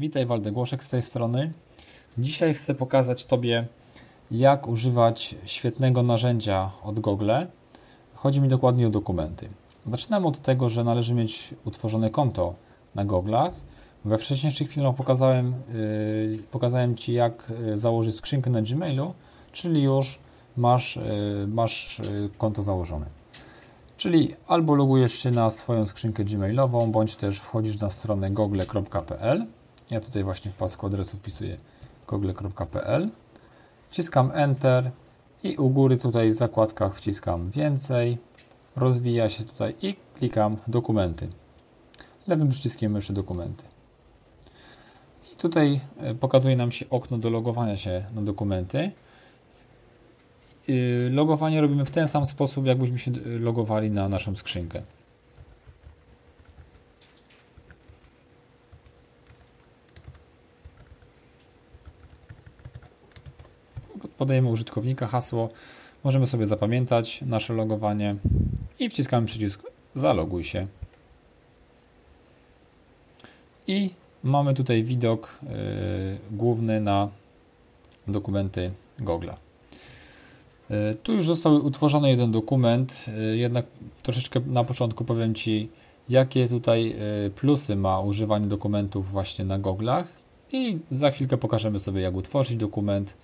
Witaj Waldegłoszek z tej strony. Dzisiaj chcę pokazać Tobie, jak używać świetnego narzędzia od Google. Chodzi mi dokładnie o dokumenty. Zaczynamy od tego, że należy mieć utworzone konto na Google'ach. We wcześniejszych filmach pokazałem, yy, pokazałem Ci, jak y, założyć skrzynkę na Gmailu, czyli już masz, yy, masz yy, konto założone. Czyli albo logujesz się na swoją skrzynkę gmailową, bądź też wchodzisz na stronę google.pl. Ja tutaj właśnie w pasku adresu wpisuję google.pl. Wciskam Enter i u góry tutaj w zakładkach wciskam więcej. Rozwija się tutaj i klikam dokumenty. Lewym przyciskiem myszy dokumenty. I tutaj e, pokazuje nam się okno do logowania się na dokumenty. Y, logowanie robimy w ten sam sposób, jakbyśmy się logowali na naszą skrzynkę. Podajemy użytkownika hasło, możemy sobie zapamiętać nasze logowanie i wciskamy przycisk zaloguj się. I mamy tutaj widok yy, główny na dokumenty Google. E, tu już został utworzony jeden dokument, e, jednak troszeczkę na początku powiem Ci, jakie tutaj e, plusy ma używanie dokumentów właśnie na goglach i za chwilkę pokażemy sobie, jak utworzyć dokument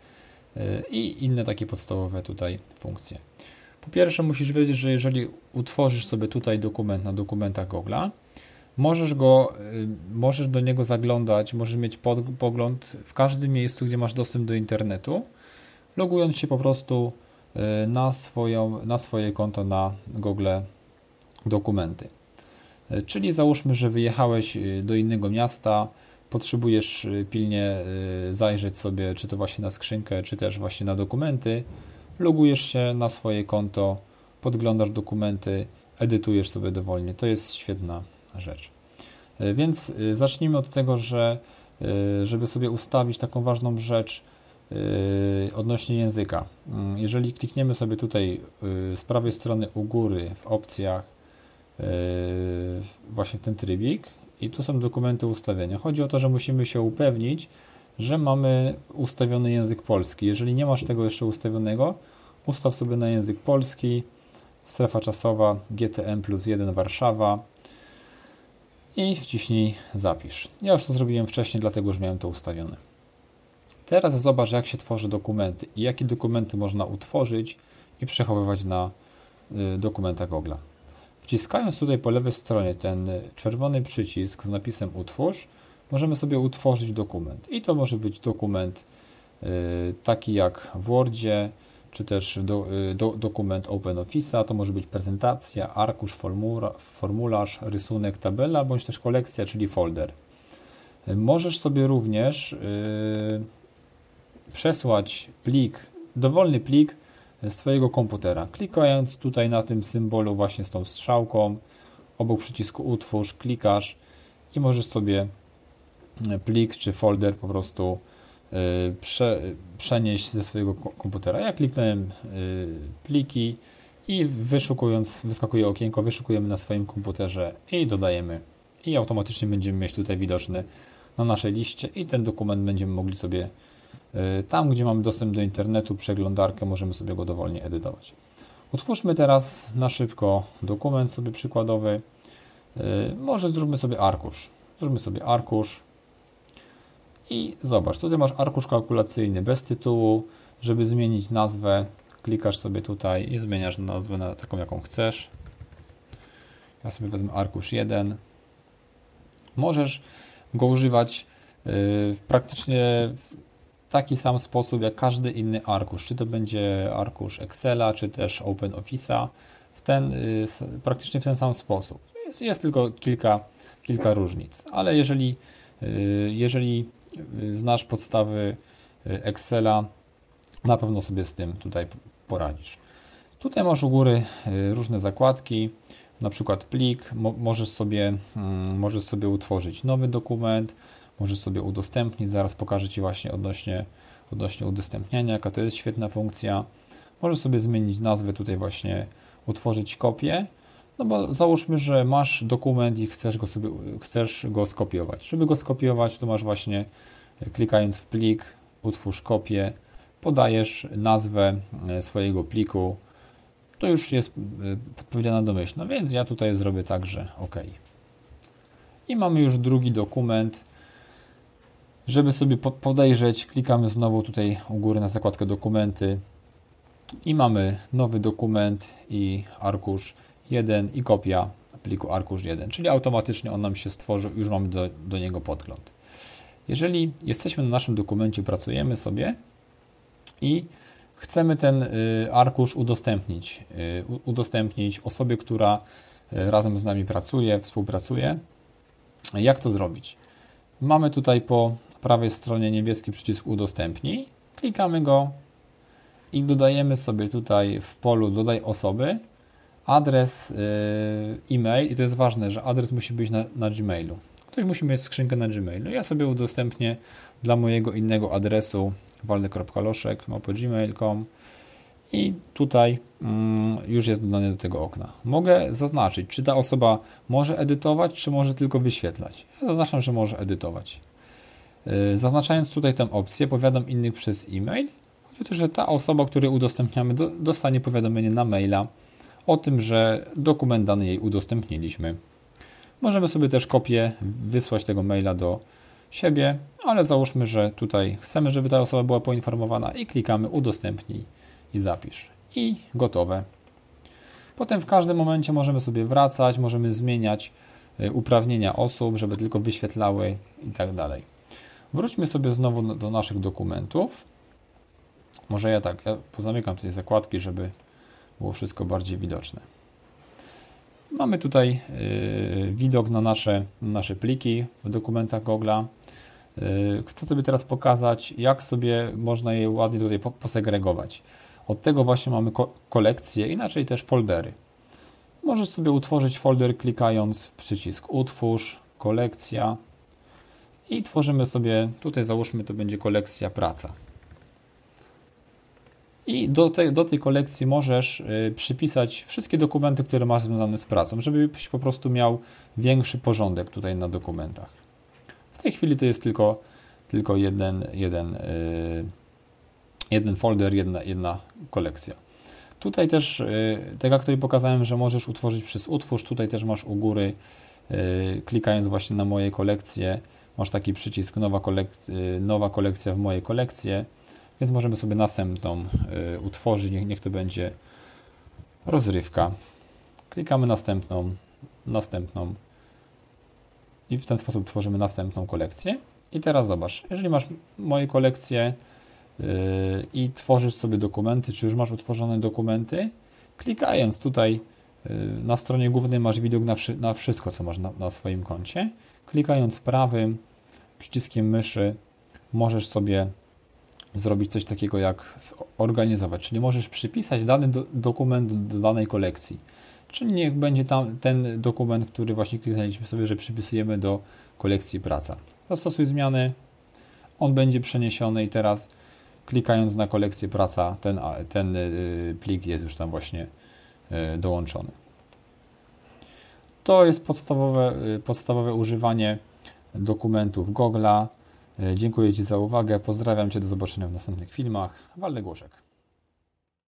i inne takie podstawowe tutaj funkcje. Po pierwsze musisz wiedzieć, że jeżeli utworzysz sobie tutaj dokument na dokumentach Google'a, możesz, go, możesz do niego zaglądać, możesz mieć pogląd w każdym miejscu, gdzie masz dostęp do internetu, logując się po prostu Y, na, swoją, na swoje konto na Google Dokumenty. Y, czyli załóżmy, że wyjechałeś y, do innego miasta, potrzebujesz pilnie zajrzeć sobie, czy to właśnie na skrzynkę, czy też właśnie na dokumenty, logujesz się na swoje konto, podglądasz dokumenty, edytujesz sobie dowolnie. To jest świetna rzecz. Więc zacznijmy od tego, że żeby sobie ustawić taką ważną rzecz, odnośnie języka. Mm, jeżeli klikniemy sobie tutaj z prawej strony u góry w opcjach właśnie ten trybik i tu są dokumenty ustawienia. Chodzi o to, że musimy się upewnić, że mamy ustawiony język polski. Jeżeli nie masz tego jeszcze ustawionego, ustaw sobie na język polski, strefa czasowa GTM plus 1 Warszawa i wciśnij zapisz. Ja już to zrobiłem wcześniej, dlatego już miałem to ustawione. Teraz zobacz, jak się tworzy dokumenty i jakie dokumenty można utworzyć i przechowywać na y, dokumentach Google. Wciskając tutaj po lewej stronie ten czerwony przycisk z napisem Utwórz, możemy sobie utworzyć dokument. I to może być dokument y, taki jak w Wordzie, czy też do, y, do, dokument OpenOffice'a, to może być prezentacja, arkusz, formula, formularz, rysunek, tabela, bądź też kolekcja, czyli folder. Możesz sobie również przesłać plik, dowolny plik z Twojego komputera. Klikając tutaj na tym symbolu właśnie z tą strzałką, obok przycisku utwórz, klikasz i możesz sobie plik czy folder po prostu y, prze, przenieść ze swojego komputera. Ja kliknąłem y, pliki i wyszukując, wyskakuje okienko, wyszukujemy na swoim komputerze i dodajemy i automatycznie będziemy mieć tutaj widoczny na naszej liście i ten dokument będziemy mogli sobie E, tam, gdzie mamy dostęp do internetu, przeglądarkę, możemy sobie go dowolnie edytować. Utwórzmy teraz na szybko dokument sobie przykładowy. E, może zróbmy sobie arkusz. Zróbmy sobie arkusz. I zobacz, tutaj masz arkusz kalkulacyjny bez tytułu. Żeby zmienić nazwę, klikasz sobie tutaj i zmieniasz nazwę na taką, jaką chcesz. Ja sobie wezmę arkusz 1. Możesz go używać yy, praktycznie taki sam sposób jak każdy inny arkusz, czy to będzie arkusz Excela, czy też OpenOffice'a, w ten, y, praktycznie w ten sam sposób. Jest, jest tylko kilka, kilka różnic, ale jeżeli, y, jeżeli y, znasz podstawy Excela, na pewno sobie z tym tutaj poradzisz. Tutaj masz u góry różne zakładki, na przykład plik, możesz sobie, mm, możesz sobie utworzyć nowy dokument, możesz sobie udostępnić, zaraz pokażę Ci właśnie odnośnie, odnośnie udostępniania, jaka to jest świetna funkcja. Możesz sobie zmienić nazwę tutaj właśnie, utworzyć kopię No bo załóżmy, że masz dokument i chcesz go sobie chcesz go skopiować. Żeby go skopiować, to masz właśnie klikając w plik, utwórz kopię, podajesz nazwę e, swojego pliku. To już jest e, podpowiedziana domyślna, więc ja tutaj zrobię tak, że OK. I mamy już drugi dokument. Żeby sobie podejrzeć, klikamy znowu tutaj u góry na zakładkę dokumenty i mamy nowy dokument i arkusz 1 i kopia pliku arkusz 1, czyli automatycznie on nam się stworzył, już mamy do, do niego podgląd. Jeżeli jesteśmy na naszym dokumencie, pracujemy sobie i chcemy ten y, arkusz udostępnić, y, udostępnić osobie, która y, razem z nami pracuje, współpracuje, jak to zrobić? Mamy tutaj po prawej stronie niebieski przycisk udostępnij, klikamy go i dodajemy sobie tutaj w polu dodaj osoby adres e-mail i to jest ważne, że adres musi być na, na Gmailu. Ktoś musi mieć skrzynkę na Gmailu. Ja sobie udostępnię dla mojego innego adresu walny.loszek.gmail.com i tutaj mm, już jest dodany do tego okna. Mogę zaznaczyć, czy ta osoba może edytować, czy może tylko wyświetlać. Ja zaznaczam, że może edytować. Yy, zaznaczając tutaj tę opcję, powiadam innych przez e-mail. Chodzi o to, że ta osoba, której udostępniamy, do, dostanie powiadomienie na maila o tym, że dokument dany jej udostępniliśmy. Możemy sobie też kopię wysłać tego maila do siebie, ale załóżmy, że tutaj chcemy, żeby ta osoba była poinformowana i klikamy udostępnij i zapisz. I gotowe. Potem w każdym momencie możemy sobie wracać, możemy zmieniać y, uprawnienia osób, żeby tylko wyświetlały i tak dalej. Wróćmy sobie znowu do naszych dokumentów. Może ja tak, ja pozamykam tutaj zakładki, żeby było wszystko bardziej widoczne. Mamy tutaj yy, widok na nasze, nasze pliki w dokumentach Google'a. Yy, chcę sobie teraz pokazać, jak sobie można je ładnie tutaj posegregować. Od tego właśnie mamy ko kolekcje, inaczej też foldery. Możesz sobie utworzyć folder klikając przycisk utwórz, kolekcja i tworzymy sobie, tutaj załóżmy to będzie kolekcja praca. I do tej, do tej kolekcji możesz y, przypisać wszystkie dokumenty, które masz związane z pracą, żebyś po prostu miał większy porządek tutaj na dokumentach. W tej chwili to jest tylko, tylko jeden, jeden, y, jeden folder, jedna, jedna kolekcja. Tutaj też, y, tak jak tutaj pokazałem, że możesz utworzyć przez utwórz, tutaj też masz u góry, klikając właśnie na moje kolekcje, masz taki przycisk nowa, kolek nowa kolekcja w mojej kolekcje więc możemy sobie następną y, utworzyć, niech, niech to będzie rozrywka. Klikamy następną, następną i w ten sposób tworzymy następną kolekcję. I teraz zobacz, jeżeli masz moje kolekcje yy, i tworzysz sobie dokumenty, czy już masz utworzone dokumenty, klikając tutaj na stronie głównej masz widok na, wszy na wszystko, co masz na, na swoim koncie. Klikając prawym przyciskiem myszy możesz sobie zrobić coś takiego jak zorganizować, czyli możesz przypisać dany do, dokument do danej kolekcji. Czyli niech będzie tam ten dokument, który właśnie kliknęliśmy sobie, że przypisujemy do kolekcji praca. Zastosuj zmiany, on będzie przeniesiony i teraz klikając na kolekcję praca, ten, ten y, plik jest już tam właśnie y, dołączony. To jest podstawowe, y, podstawowe używanie dokumentów Google'a. E, dziękuję Ci za uwagę, pozdrawiam Cię, do zobaczenia w następnych filmach. Walny Głoszek.